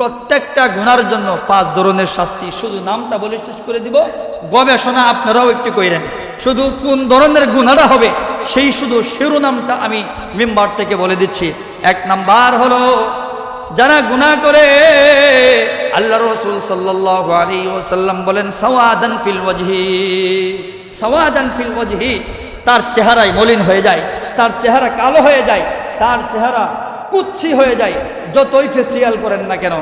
প্রত্যেকটা গুনার জন্য পাঁচ ধরনের শাস্তি। শুধু নামটা বলে শেষ করে দিব। গবেষণা আপনারাও একটু কইরেন। শুধু কোন ধরনের গুনাটা হবে, সেই শুধু শিরোনামটা আমি মেম্বার থেকে বলে দিচ্ছি। এক নাম্বার হলো, যারা গুনাহ করে আল্লাহ রসুল ওসাল্লাম বলেন, সওয়াদান ফিল ওয়াজহি। সওয়াদান ফিল ওয়াজহি, তার চেহারায় মলিন হয়ে যায়, তার চেহারা কালো হয়ে যায়, তার চেহারা কুচ্ছি হয়ে যায়, যতই ফেসিয়াল করেন না কেন,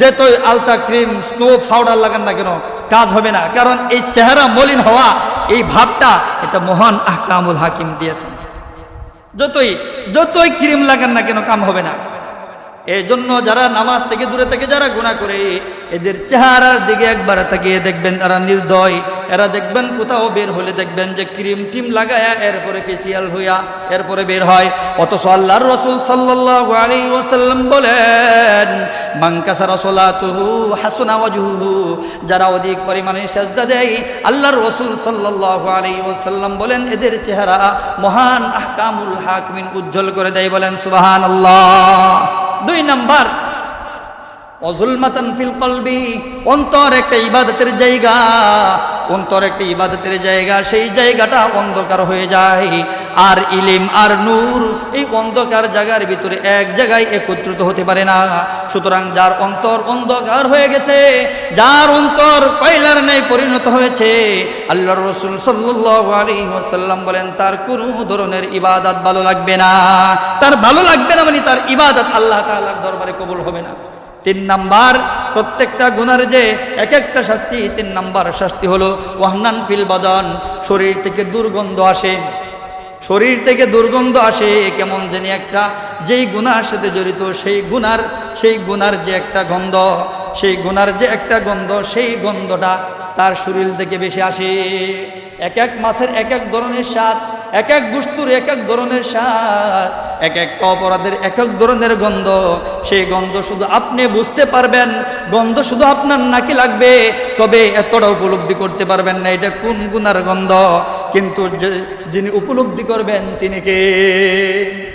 যতই আলতা ক্রিম স্নো পাউডার লাগান না কেন, কাজ হবে না। কারণ এই চেহারা মলিন হওয়া, এই ভাবটা এটা মহান আহকামুল হাকিম দিয়েছেন। যতই যতই ক্রিম লাগান না কেন, কাম হবে না। এই জন্য যারা নামাজ থেকে দূরে থেকে যারা গুণা করে, এদের চেহারার দিকে একবার তাকিয়ে দেখবেন, তারা নির্দয়। এরা দেখবেন, কোথাও বের হলে দেখবেন যে ক্রিম টিম লাগায়া এরপরে ফেসিয়াল হইয়া এরপরে বের হয়। অথচ আল্লাহর রসুল সাল্লাল্লাহু আলাইহি ওয়াসাল্লাম বলেন মাংকাসা রসলাতুহু হাসুনা ওয়াজহুহু। যারা অধিক পরিমাণে সাজদা দেয়, আল্লাহর রসুল সাল্লাল্লাহু আলাইহি ওয়াসাল্লাম বলেন, এদের চেহারা মহান আহকামুল হাকিমিন উজ্জ্বল করে দেয়। বলেন, সুবহানাল্লাহ। দুই নাম্বার, অজুলমাতান ফিল কলবি, অন্তর একটা ইবাদতের জায়গা। অন্তর একটি ইবাদতের জায়গা, সেই জায়গাটা অন্ধকার হয়ে যায়। আর ইলিম আর নূর, এই অন্ধকার জায়গার ভিতরে এক জায়গায় একত্রিত হতে পারে না। সুতরাং যার অন্তর অন্ধকার হয়ে গেছে, যার অন্তর কয়লার ন্যায় পরিণত হয়েছে আল্লাহ রসুল আলাইহি বলেন, তার কোনো ধরনের ইবাদত ভালো লাগবে না। তার ভালো লাগবে না মানে তার ইবাদত আল্লাহ তাআলার দরবারে কবুল হবে না। তিন নাম্বার, প্রত্যেকটা গুনার যে এক একটা শাস্তি, তিন নাম্বার শাস্তি হলো ওয়াহনান ফিল বাদন, শরীর থেকে দুর্গন্ধ আসে। শরীর থেকে দুর্গন্ধ আসে, কেমন জানি একটা, যেই গুনার সাথে জড়িত, সেই গুনার সেই গুনার যে একটা গন্ধ, সেই গুনার যে একটা গন্ধ, সেই গন্ধটা তার শরীর থেকে বেশি আসে। এক এক মাসের এক এক ধরনের স্বাদ এক এক গুস্তুর এক এক ধরনের স্বাদ, এক এক অপরাধের এক এক ধরনের গন্ধ। সেই গন্ধ শুধু আপনি বুঝতে পারবেন, গন্ধ শুধু আপনার নাকি লাগবে, তবে এতটা উপলব্ধি করতে পারবেন না এটা কোন গুনার গন্ধ। কিন্তু যিনি উপলব্ধি করবেন, তিনি কে?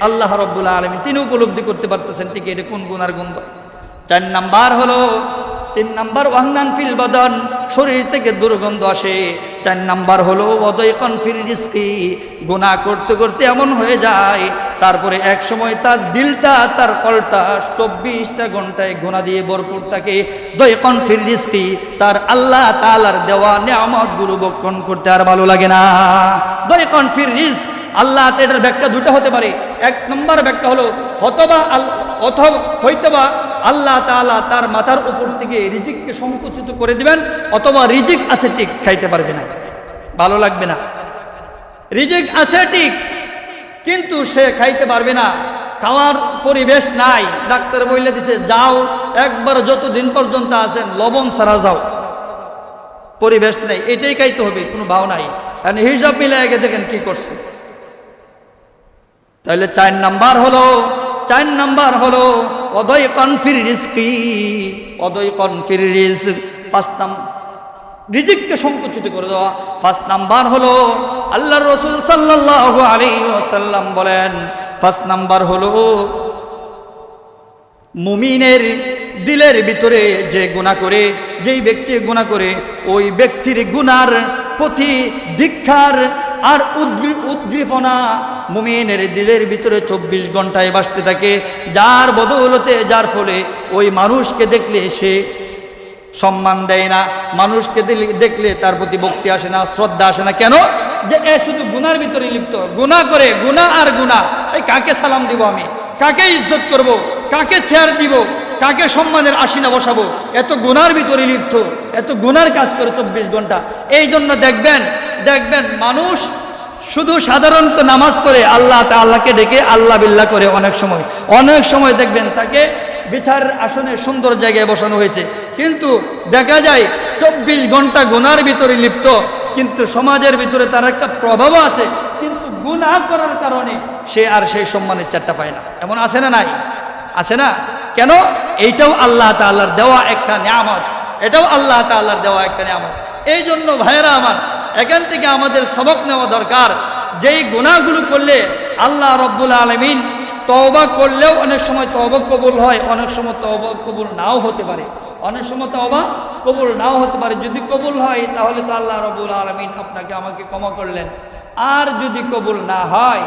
আল্লাহ রব্বুল আলমী তিনি উপলব্ধি করতে পারতেছেন ঠিক এটা কোন গুনার গন্ধ। চার নাম্বার হলো, তিন নাম্বার, ওয়াহনান ফিল বদন, শরীর থেকে দুর্গন্ধ আসে। চার নাম্বার হলো অদয় কনফিল রিস্কি গুণা করতে করতে এমন হয়ে যায়, তারপরে এক সময় তার দিলটা, তার কলটা চব্বিশটা ঘন্টায় গুণা দিয়ে ভরপুর থাকে। দয় কনফিল রিস্কি তার আল্লাহ তালার দেওয়া নেয়ামত গুরু বক্ষণ করতে আর ভালো লাগে না। দয় কনফিল রিস্ক আল্লাহ এটার ব্যাখ্যা দুটো হতে পারে। এক নম্বর ব্যাখ্যা হলো, হতবা অথবা হইতবা আল্লাহ তাআলা তার মাথার উপর থেকে রিজিককে সংকুচিত করে দিবেন, অথবা রিজিক আছে ঠিক, খাইতে পারবে না। ভালো লাগবে না। রিজিক আছে ঠিক, কিন্তু সে খাইতে পারবে না। খাওয়ার পরিবেশ নাই। ডাক্তার বইলে দিছে, যাও, একবার যতদিন পর্যন্ত আছেন, লবণ ছাড়া যাও। পরিবেশ নেই, এটাই খাইতে হবে, কোনো ভাও নাই। আর হিসাব মিলে আগে দেখেন কি করছে। তাহলে চার নাম্বার হলো চার নাম্বার হলো অদয় কনফির রিস্কি অদয় কনফির রিস্ক। পাঁচ নাম্বার রিজিককে সংকুচিত করে দেওয়া। ফার্স্ট নাম্বার হলো আল্লাহ রসুল সাল্লাহ আলী ওসাল্লাম বলেন, ফার্স্ট নাম্বার হলো, মুমিনের দিলের ভিতরে যে গুণা করে, যেই ব্যক্তি গুণা করে, ওই ব্যক্তির গুনার প্রতি দীক্ষার আর উদ্দীপনা মুমিনের দিলের ভিতরে চব্বিশ ঘন্টায় বাসতে থাকে। যার বদৌলতে, যার ফলে ওই মানুষকে দেখলে সে সম্মান দেয় না। মানুষকে দেখলে তার প্রতি ভক্তি আসে না, শ্রদ্ধা আসে না। কেন? যে এ শুধু গুনার ভিতরে লিপ্ত। গুনাহ করে, গুনাহ আর গুনাহ। এই কাকে সালাম দিব আমি? কাকে ইজ্জত করব? কাকে চেয়ার দিব? কাকে সম্মানের আসিনা বসাবো? এত গুনার ভিতরে লিপ্ত, এত গুনার কাজ করে চব্বিশ ঘণ্টা। এই জন্য দেখবেন দেখবেন মানুষ শুধু সাধারণত নামাজ পড়ে আল্লাহ তা আল্লাহকে ডেকে আল্লাহ বিল্লাহ করে অনেক সময়। অনেক সময় দেখবেন তাকে বিচার আসনে সুন্দর জায়গায় বসানো হয়েছে। কিন্তু দেখা যায় চব্বিশ ঘণ্টা গুনার ভিতরে লিপ্ত, কিন্তু সমাজের ভিতরে তার একটা প্রভাবও আছে। কিন্তু গুনাহ করার কারণে সে আর সেই সম্মানের চারটা পায় না। এমন আছে না নাই? আছে না? কেন? এইটাও আল্লাহ তাল্লাহর দেওয়া একটা নিয়ামত। এটাও আল্লাহ তাল্লাহর দেওয়া একটা নিয়ামত। এই জন্য ভাইয়েরা আমার, এখান থেকে আমাদের সবক নেওয়া দরকার। যেই গুণাগুলো করলে আল্লাহ রব্বুল আলমিন তওবা করলেও অনেক সময় তওবা কবুল হয়, অনেক সময় তওবা কবুল নাও হতে পারে। অনেক সময় তওবা কবুল নাও হতে পারে। যদি কবুল হয়, তাহলে তো আল্লাহ রবুল আলমিন আপনাকে আমাকে ক্ষমা করলেন। আর যদি কবুল না হয়,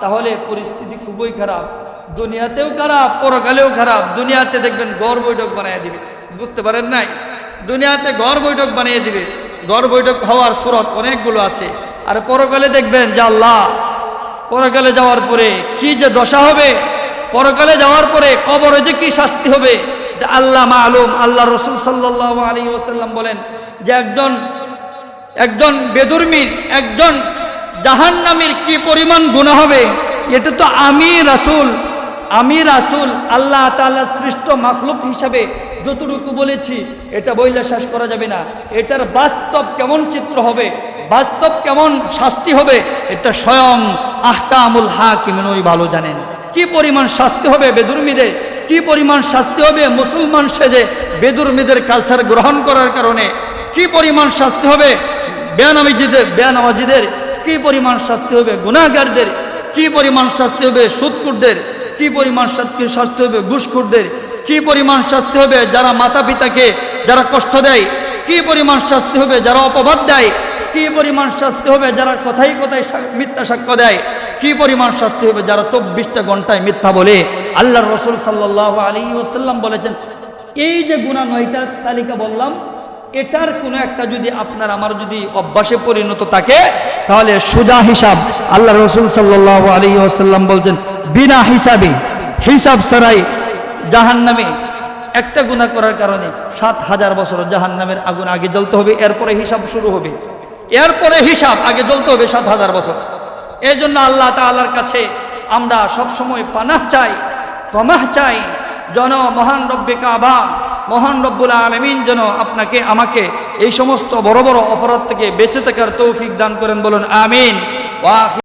তাহলে পরিস্থিতি খুবই খারাপ। দুনিয়াতেও খারাপ, পরকালেও খারাপ। দুনিয়াতে দেখবেন গড় বৈঠক বানিয়ে দিবে। বুঝতে পারেন নাই? দুনিয়াতে গড় বৈঠক বানিয়ে দিবে। গড় বৈঠক হওয়ার সুরত অনেকগুলো আছে। আর পরকালে দেখবেন যে আল্লাহ, পরকালে যাওয়ার পরে কি যে দশা হবে, পরকালে যাওয়ার পরে কবরে যে কি শাস্তি হবে আল্লাহ মালুম। আল্লাহ রসুল সাল্লাহ আলী ওসাল্লাম বলেন যে একজন একজন বেদুর্মীর, একজন জাহান্নামীর কি পরিমাণ গুণা হবে, এটা তো আমি রাসূল আমি রাসূল, আল্লাহ তাআলা সৃষ্ট মাখলুক হিসাবে যতটুকু বলেছি, এটা বইলে শেষ করা যাবে না। এটার বাস্তব কেমন চিত্র হবে, বাস্তব কেমন শাস্তি হবে, এটা স্বয়ং আহকামুল হাকিমিনই ভালো জানেন। কি পরিমাণ শাস্তি হবে বেদুর্মীদের? কি পরিমাণ শাস্তি হবে মুসলমান সেজে বেদুর্মীদের কালচার গ্রহণ করার কারণে? কি পরিমাণ শাস্তি হবে বেয়ানামিজিদের বেয়ানামাজিদের কি পরিমাণ শাস্তি হবে গুনাহগারদের? কি পরিমাণ শাস্তি হবে সুদকুরদের কি পরিমাণ শাস্তি হবে ঘুষখুরদের? কি পরিমাণ শাস্তি হবে যারা মাতা পিতাকে যারা কষ্ট দেয়? কি পরিমাণ শাস্তি হবে যারা অপবাদ দেয়? কি পরিমাণ শাস্তি হবে যারা কথাই কথায় মিথ্যা সাক্ষ্য দেয়? কি পরিমাণ শাস্তি হবে যারা চব্বিশটা ঘন্টায় মিথ্যা বলে? আল্লাহ রসুল সাল্লাহ আলী ওসাল্লাম বলেছেন, এই যে গুণা নয়টা তালিকা বললাম এটার কোনো একটা যদি আপনার আমার যদি অভ্যাসে পরিণত থাকে, তাহলে সোজা হিসাব। আল্লাহ রসুল সাল্লাহ আলী আসাল্লাম বলছেন, বিনা হিসাবে, হিসাব সারাই জাহান নামে একটা গুণা করার কারণে সাত হাজার বছর জাহান নামের আগুন আগে জ্বলতে হবে, এরপরে হিসাব শুরু হবে। এরপরে হিসাব আগে জ্বলতে হবে সাত হাজার বছর। এই জন্য আল্লাহ তাআলার কাছে আমরা সবসময় পানাহ চাই পমাহ চাই জন মহান রব্বে কাবা মহান রব্বুল আলমিন যেন আপনাকে, আমাকে এই সমস্ত বড় বড় অপরাধ থেকে বেঁচে থাকার তৌফিক দান করেন বলুন, আমিন।